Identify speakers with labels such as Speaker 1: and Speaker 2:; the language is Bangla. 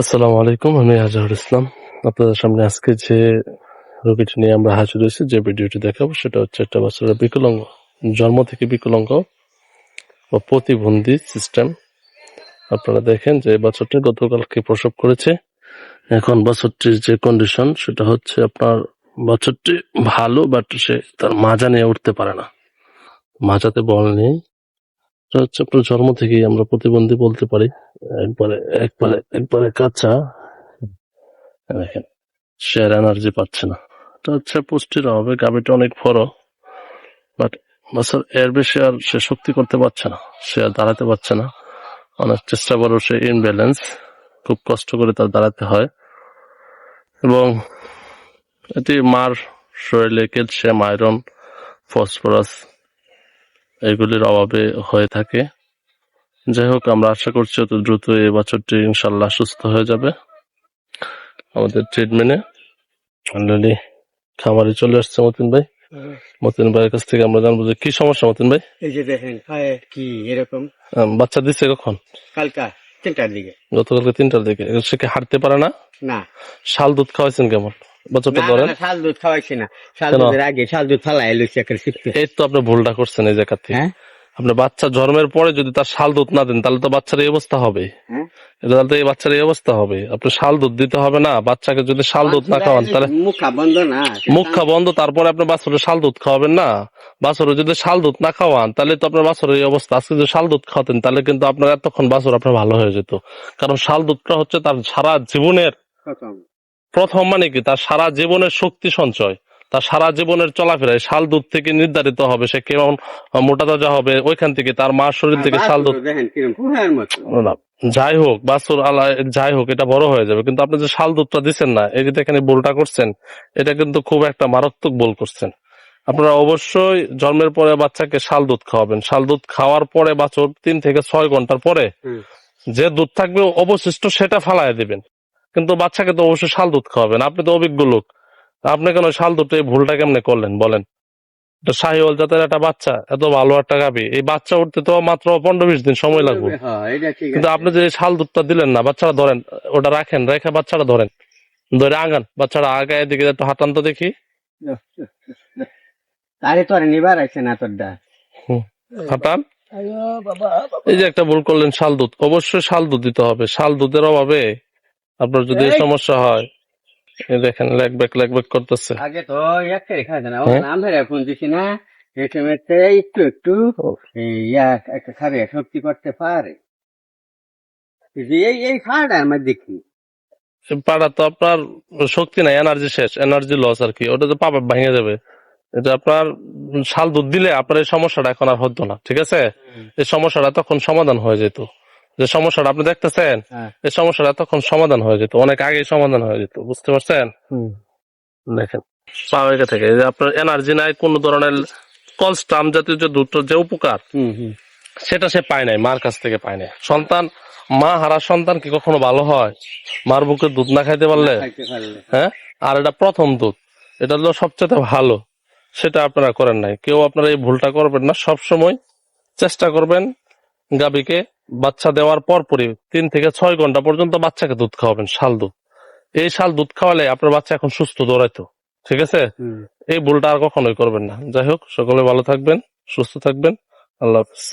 Speaker 1: আসসালামু আলাইকুম, আমি আজহার ইসলাম। আপনাদের সামনে আজকে যে রোগীটি নিয়ে আমরা হাজির হয়েছি, যে ভিডিওটি দেখাবো, সেটা হচ্ছে একটা বাচ্চার বিকলাঙ্গ, জন্ম থেকে বিকলাঙ্গ বা প্রতিবন্ধী সিস্টেম আপনারা দেখেন যে বাচ্চাটি গতকালকে প্রসব করেছে। এখন বাচ্চাটির যে কন্ডিশন সেটা হচ্ছে আপনার বাচ্চাটি ভালো বাট সে তার মাজা নিয়ে উঠতে পারে না। মাজাতে বল নেই। এটা হচ্ছে আপনার জন্ম থেকেই আমরা প্রতিবন্ধী বলতে পারি। একবারে একবারে একবারে কাঁচা। দেখেন সে এনার্জি পাচ্ছে না। এটা হচ্ছে পুষ্টির অভাবে গাভিটা অনেক বড় বাট বছর এর বেশি আর সে শক্তি করতে পারছে না, সে আর দাঁড়াতে পারছে না। অনেক চেষ্টা করেও সে ইনব্যালেন্স খুব কষ্ট করে তার দাঁড়াতে হয়। এবং এটি মার শরীরে ক্যালসিয়াম আয়রন ফসফরাস এগুলির অভাবে হয়ে থাকে। যাই হোক আমরা আশা করছি অত দ্রুত এই বছরটি ইনশাল্লাহ সুস্থ হয়ে যাবে। আমাদের ট্রিটমেন্টে অলরেডি খামারে চলে আসছে মতিন ভাই। মতিন ভাইয়ের কাছ থেকে আমরা জানব যে কি সমস্যা মতিন ভাই?
Speaker 2: এই যে দেখেন কি এরকম?
Speaker 1: বাচ্চা দিচ্ছে কখন?
Speaker 2: কালকা তিনটার দিকে।
Speaker 1: গতকালকে তিনটার দিকে। সে কি হাঁটতে পারে না?
Speaker 2: না।
Speaker 1: শাল দুধ খাওয়াইছেন কেমন?
Speaker 2: শাল দুধ খাওয়াইছি না। শাল দুধের আগে শাল দুধ ফালাই লইছি একটা সিপে
Speaker 1: এই তো আপনি ভুলটা করছেন এই জায়গা থেকে।
Speaker 2: হ্যাঁ?
Speaker 1: বাচ্চা জন্মের পরে যদি তার শাল দুধ না দেন তাহলে তো বাচ্চার এই অবস্থা হবে। তাহলে তো এই বাচ্চার এই অবস্থা হবে। আপনি শাল দুধ দিতে হবে না বাচ্চাকে যদি শাল দুধ না খাওয়ান তাহলে
Speaker 2: মুখা বন্ধ না
Speaker 1: মুখা বন্ধ তারপরে আপনি বাছুরের শাল দুধ খাওয়াবেন না। বাছুরে যদি শাল দুধ না খাওয়ান তাহলে তো আপনার বাছুরের এই অবস্থা। আজকে যদি শাল দুধ খাওয়াতেন তাহলে কিন্তু আপনার এতক্ষণ বাছুর আপনার ভালো হয়ে যেত। কারণ শাল দুধটা হচ্ছে তার সারা জীবনের
Speaker 2: প্রথম
Speaker 1: মানে কি? তার সারা জীবনের শক্তি সঞ্চয় তার সারা জীবনের চলাফেরায় শাল দুধ থেকে নির্ধারিত হবে সে কেমন মোটা তাজা হবে ওইখান থেকে তার মার শরীর থেকে শাল দুধ যাই হোক বাছুর আলা যাই হোক এটা বড় হয়ে যাবে কিন্তু আপনি যে শাল দুধটা দিচ্ছেন না এই যে এখানে বোলটা করছেন এটা কিন্তু খুব একটা মারাত্মক বোল করছেন। আপনারা অবশ্যই জন্মের পরে বাচ্চাকে শাল দুধ খাওয়াবেন। শাল দুধ খাওয়ার পরে বাছুর তিন থেকে ছয় ঘণ্টার পরে যে দুধ থাকবে অবশিষ্ট সেটা ফালায় দিবেন। কিন্তু বাচ্চাকে তো অবশ্যই শাল দুধ খাওয়াবেন। আপনি তো অভিজ্ঞ লোক। আপনি কেন শাল দুধটা এই ভুলটা কেমনে করলেন বলেন? শাহিওয়াল জাতের একটা বাচ্চা এত ভালো একটা গাবি। এই বাচ্চা উঠতে তো মাত্র পনেরো বিশ দিন সময় লাগবে।
Speaker 2: হ্যাঁ
Speaker 1: কিন্তু আপনি যে শাল দুধটা দিলেন না বাচ্চাটা ধরেন ওটা রাখেন রেখে বাচ্চাটা ধরেন। ধরে আগান বাচ্চাটা আগায় এদিকে একটু হাঁটান তো দেখি
Speaker 2: তারে তো নিবার আছে না তোর দা
Speaker 1: হাঁটান। এই যে একটা ভুল করলেন শাল দুধ। অবশ্যই শাল দুধ দিতে হবে। শাল দুধের অভাবে আপনার যদি। সমস্যা হয় এই দেখেন লেগ ব্যাক লেগ ব্যাক করতেছে।
Speaker 2: আগে তো একটা খাইছে না ও
Speaker 1: হ্যাঁ?
Speaker 2: নাম ধরে ফোন দিছি না একটু একটু ইয়া একটা শক্তি করতে পারে। এই এই দেখি।
Speaker 1: পাড়া তো আপনার শক্তি নাই এনার্জি শেষ এনার্জি লস আর কি ওটা তো পাপা ভেঙে যাবে। এটা আপনার শাল দুধ দিলে আপনার এই সমস্যাটা এখন আর হতো না ঠিক আছে? এই সমস্যাটা তখন সমাধান হয়ে যেত। যে সমস্যাটা আপনি দেখতেছেন
Speaker 2: হ্যাঁ।
Speaker 1: এই সমস্যাটা তখন সমাধান হয়ে যেত অনেক আগে সমাধান হয়ে যেত বুঝতে পারছেন? দেখেন থেকে যে আপনার এনার্জি নাই কোন ধরনের কলস্টাম জাতীয় যে দুধ যে উপকার সেটা সে পায় নাই মার কাছ থেকে পায় নাই। সন্তান মা হারা সন্তান কি কখনো ভালো হয়? মার বুকে দুধ না খাইতে পারলে?
Speaker 2: খাইতে পারলে।
Speaker 1: হ্যাঁ? আর এটা প্রথম দুধ এটা হলো সবচেয়ে ভালো সেটা আপনারা করেন নাই। কেউ আপনারা এই ভুলটা করবেন না সব সময় চেষ্টা করবেন গাবিকে বাচ্চা দেওয়ার পরপরই তিন থেকে ছয় ঘণ্টা পর্যন্ত বাচ্চাকে দুধ খাওয়াবেন শাল দুধ। এই শাল দুধ খাওয়ালে আপনার বাচ্চা এখন সুস্থ দৌড়াইতো ঠিক আছে? এই ভুলটা আর কখনোই করবেন না। যাই হোক সকলে ভালো থাকবেন সুস্থ থাকবেন। আল্লাহ হাফিজ।